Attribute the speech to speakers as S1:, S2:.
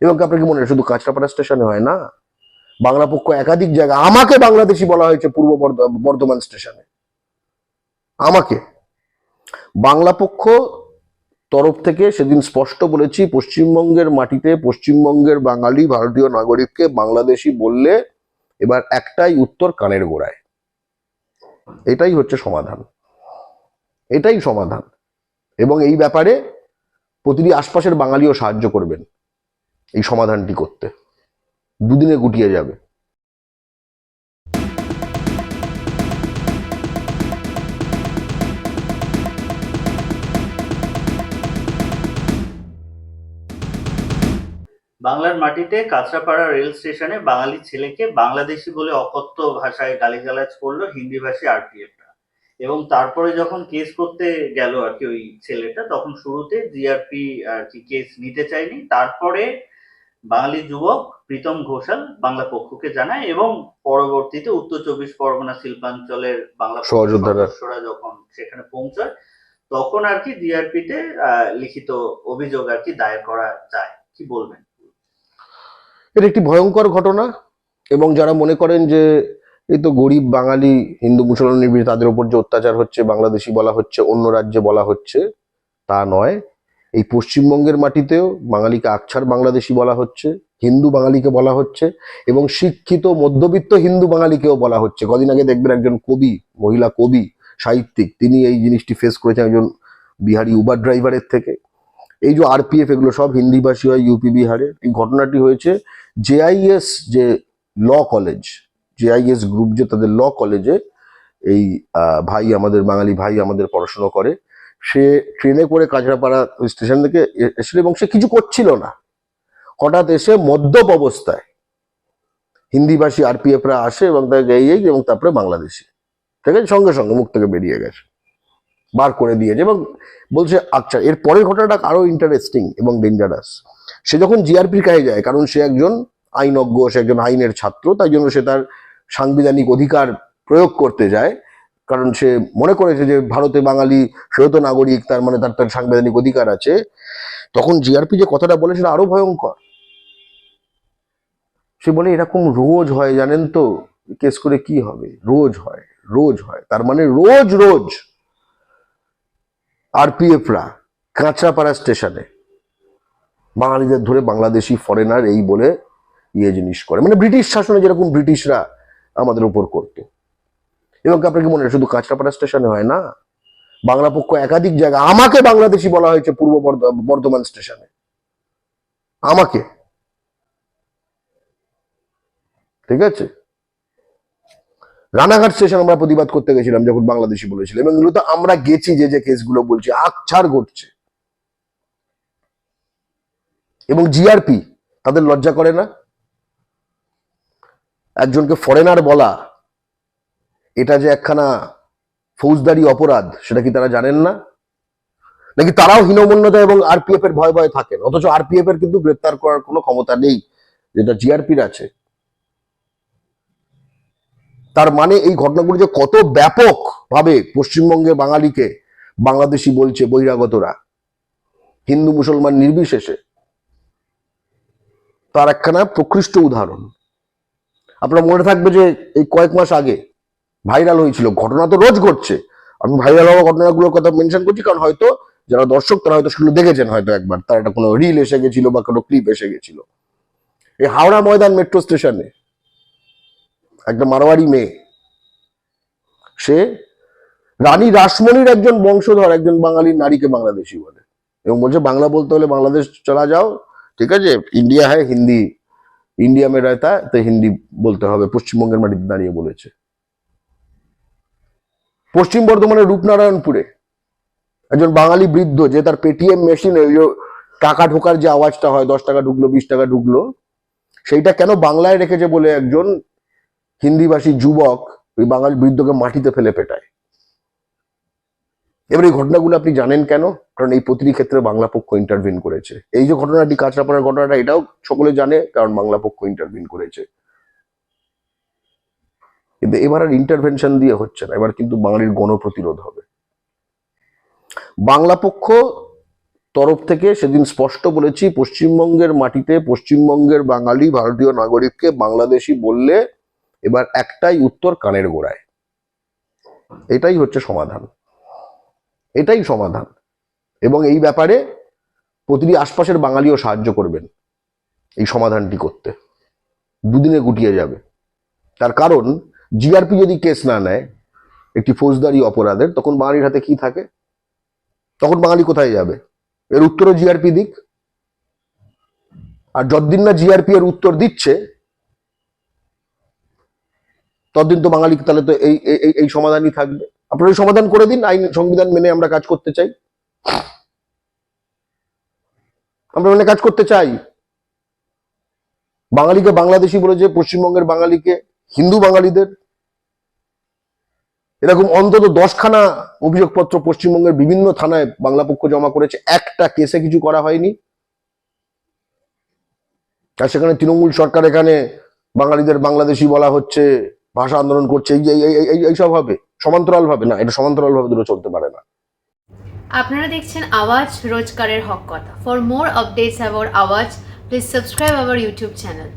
S1: এবং কি আপনার মনে হয় শুধু কাঁচরাপাড়া স্টেশনে হয় না? বাংলা পক্ষ একাধিক জায়গা, আমাকে বাংলাদেশি বলা হয়েছে পূর্ব বর্ধ- বর্ধমান স্টেশনে। আমাকে। বাংলা পক্ষ তরফ থেকে সেদিন স্পষ্ট বলেছি, পশ্চিমবঙ্গের মাটিতে পশ্চিমবঙ্গের বাঙালি ভারতীয় নাগরিককে বাংলাদেশি বললে এবার একটাই উত্তর কানের গোড়ায়। এটাই হচ্ছে সমাধান। এটাই সমাধান। এবং এই ব্যাপারে প্রতিটি আশপাশের বাঙালিও সাহায্য করবেন। এই সমাধানটি করতে। দুদিনে গুটিয়ে যাবে।
S2: বাংলার মাটিতে কাঁচরাপাড়া রেল স্টেশনে বাঙালি ছেলেকে বাংলাদেশি বলে অকথ্য ভাষায় গালিগালাজ করল হিন্দি হিন্দিভাষী আরপিএফরা। এবং তারপরে যখন কেস করতে গেল আর কি ওই ছেলেটা, তখন শুরুতে জিআরপি আর কি কেস নিতে চায়নি। তারপরে বাঙালি যুবক প্রীতম ঘোষাল বাংলা পক্ষকে জানায় এবং পরবর্তীতে উত্তর চব্বিশ পরগনা শিল্পাঞ্চলের বাংলা
S1: সহযোদ্ধারা।
S2: যখন সেখানে পৌঁছায় তখন আর কি জিআরপিতে লিখিত অভিযোগ আর কি দায়ের করা যায়। কি বলবেন?
S1: এটা একটি ভয়ঙ্কর ঘটনা এবং যারা মনে করেন যে এই তো গরিব বাঙালি হিন্দু মুসলমান নির্বিড়ে তাদের উপর যে অত্যাচার হচ্ছে বাংলাদেশি বলা হচ্ছে অন্য রাজ্যে বলা হচ্ছে তা নয়। এই পশ্চিমবঙ্গের মাটিতেও বাঙালিকে আকছার বাংলাদেশি বলা হচ্ছে, হিন্দু বাঙালিকে বলা হচ্ছে এবং শিক্ষিত, মধ্যবিত্ত হিন্দু বাঙালিকেও বলা হচ্ছে। কদিন আগে দেখবেন একজন কবি, মহিলা কবি, সাহিত্যিক, তিনি এই জিনিসটি ফেস করেছেন একজন বিহারি উবার ড্রাইভারের থেকে। এই যে আরপিএফ এগুলো সব হিন্দিভাষী হয় ইউপি বিহারে। এই ঘটনাটি হয়েছে জেআইএস যে ল কলেজ জেআইএস গ্রুপ যে তাদের ল কলেজে এই ভাই আমাদের, বাঙালি ভাই আমাদের পড়াশোনা করে সে ট্রেনে করে কাঁচরাপাড়া ওই স্টেশন থেকে এসেছিল এবং সে কিছু করছিল না। হঠাৎ এসে মদ্যপ অবস্থায় হিন্দিভাষী আরপিএফরা আসে এবং তাকে এই এবং তারপরে বাংলাদেশে। ঠিক আছে? সঙ্গে সঙ্গে মুখ থেকে বেরিয়ে গেছে। বার করে দিয়েছে এবং বলছে আচ্ছা এর পরের ঘটনাটা আরও ইন্টারেস্টিং এবং ডেঞ্জারাস সে যখন জিআরপির কাছে যায়, কারণ সে একজন আইনজ্ঞ, সে একজন আইনের ছাত্র, তাই জন্য সে তার সাংবিধানিক অধিকার প্রয়োগ করতে যায়। কারণ সে মনে করেছে যে ভারতে বাঙালি সেও তো নাগরিক, তার মানে তার তার সাংবিধানিক অধিকার আছে। তখন জিআরপি যে কথাটা বলে সেটা আরও ভয়ঙ্কর। সে বলে, এরকম রোজ হয় জানেন তো? কেস করে কি হবে? রোজ হয় রোজ হয়। তার মানে রোজ রোজ আরপিএফরা কাঁচরাপাড়া স্টেশনে বাঙালিদের ধরে বাংলাদেশি ফরেনার এই বলে ইয়ে জিনিস করে। মানে ব্রিটিশ শাসনে যেরকম ব্রিটিশরা আমাদের উপর করতো। এবং আপনার কি মনে হয়, শুধু কাঁচরাপাড়া স্টেশনে হয় না? বাংলা পক্ষ একাধিক জায়গা আমাকে বাংলাদেশি বলা হয়েছে পূর্ব বর্ধমান স্টেশনে আমাকে। ঠিক আছে? রানাঘাট স্টেশন আমরা প্রতিবাদ করতে গেছিলাম যখন বাংলাদেশি বলেছিলাম এবং এগুলো তো আমরা গেছি যে যে কেসগুলো বলছি আকছার ঘটছে। এবং জিআরপি তাদের লজ্জা করে না? একজনকে ফরেনার বলা এটা যে একখানা ফৌজদারি অপরাধ, সেটা কি তারা জানেন না? নাকি তারাও হীনমন্যতা এবং আরপিএফ এর ভয় ভয় থাকেন? অথচ আরপিএফ এর কিন্তু গ্রেপ্তার করার কোনো ক্ষমতা নেই, যেটা জিআরপির আছে। তার মানে এই ঘটনাগুলো যে কত ব্যাপক ভাবে পশ্চিমবঙ্গের বাঙালিকে বাংলাদেশি বলছে বহিরাগতরা, হিন্দু মুসলমান নির্বিশেষে, তার একখানা প্রকৃষ্ট উদাহরণ। আপনার মনে থাকবে যে এই কয়েক মাস আগে ভাইরাল হয়েছিল। ঘটনা তো রোজ ঘটছে। আমি ভাইরাল হওয়া ঘটনাগুলোর কথা মেনশন করছি কারণ হয়তো যারা দর্শক, তারা হয়তো সেগুলো দেখেছেন হয়তো একবার। তার একটা কোনো রিল এসে গেছিল বা কোনো ক্লিপ এসে গেছিল। এই হাওড়া ময়দান মেট্রো স্টেশনে একটা মারোয়ারি মেয়ে, সে রানী রাসমণির একজন বংশধর, একজন বাঙালি নারীকে বাংলাদেশি বলে। এবং বলছে, বাংলা বলতে হলে বাংলাদেশ চলা যাও। ঠিক আছে? ইন্ডিয়া হ্যাঁ হিন্দি ইন্ডিয়া মে রহতা, তো হিন্দি বলতে হবে। পশ্চিমবঙ্গের মাটিতে দাঁড়িয়ে বলেছে। পশ্চিম বর্ধমানের রূপনারায়ণপুরে একজন বাঙালি বৃদ্ধ যে তার পেটিএম মেশিনে ওই টাকা ঢোকার যে আওয়াজটা হয়, দশ টাকা ঢুকলো, বিশ টাকা ঢুকলো, সেইটা কেন বাংলায় রেখেছে বলে একজন হিন্দিভাষী যুবক ওই বাঙালি বৃদ্ধকে মাটিতে ফেলে পেটায়? এবার এই ঘটনাগুলো আপনি জানেন কেন? কারণ এই প্রতিটি ক্ষেত্রে বাংলা পক্ষ ইন্টারভিন করেছে। এই যে ঘটনাটি কাঁচরাপাড়ার ঘটনাটা, এটাও সকলে জানে, কারণ বাংলা পক্ষ ইন্টারভিন করেছে। কিন্তু এবার আর ইন্টারভেনশন দিয়ে হচ্ছে না। এবার কিন্তু বাঙালির গণপ্রতিরোধ হবে। বাংলা পক্ষ তরফ থেকে সেদিন স্পষ্ট বলেছি, পশ্চিমবঙ্গের মাটিতে পশ্চিমবঙ্গের বাঙালি ভারতীয় নাগরিককে বাংলাদেশি বললে এবার একটাই উত্তর কানের গোড়ায়। এটাই হচ্ছে সমাধান। এটাই সমাধান। এবং এই ব্যাপারে প্রতিটি আশপাশের বাঙালিও সাহায্য করবেন এই সমাধানটি করতে। দুদিনে গুটিয়ে যাবে। তার কারণ জিআরপি যদি কেস না নেয়, একটি ফৌজদারি অপরাধের, তখন বাঙালির হাতে কি থাকে? তখন বাঙালি কোথায় যাবে? এর উত্তরও জিআরপি দিক। আর যতদিন না জিআরপি এর উত্তর দিচ্ছে, ততদিন তো বাঙালি তাহলে তো এই, এই- সমাধানই থাকবে। আপনারা সমাধান করে দিন, আইন, সংবিধান মেনে আমরা কাজ করতে চাই। আমরা মেনে কাজ করতে চাই। বাঙালিকে বাংলাদেশি বলে যে পশ্চিমবঙ্গের বাঙালিকে, হিন্দু বাঙালিদের। এরকম অন্তত দশখানা অভিযোগপত্র পশ্চিমবঙ্গের বিভিন্ন থানায় বাংলা পক্ষ জমা করেছে। একটা কেসে কিছু করা হয়নি। আর সেখানে তৃণমূল সরকার এখানে বাঙালিদের বাংলাদেশি বলা হচ্ছে, ভাষা আন্দোলন করছে, এই এইসব হবে। সমান্তরাল ভাবে না, এটা সমান্তরাল ভাবে দুটো চলতে পারে না।
S3: আপনারা দেখছেন আওয়াজ রোজকারের হক কথা। For more updates about Awaaz please subscribe our YouTube channel